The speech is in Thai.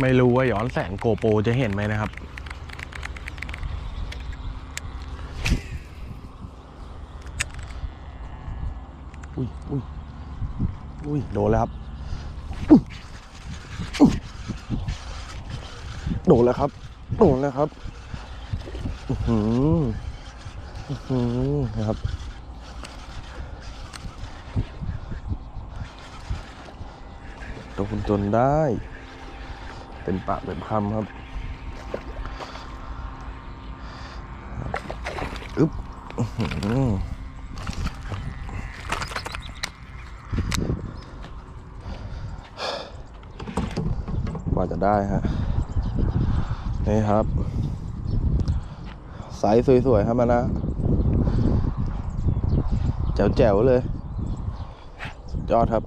ไม่รู้ว่าย้อนแสงโกโปรจะเห็นไหมนะครับ อุ้ยอุ้ยอุ้ยโดนแล้วครับ โดนแล้วครับ โดนแล้วครับ อือหืออือหือนะครับโดนจนได้ เป็นปากเป็นคำครับอึ๊บอื้อหือว่าจะได้ฮะ นี่ครับไซส์สวยๆครับมานะแจ๋วๆเลย ยอดครับ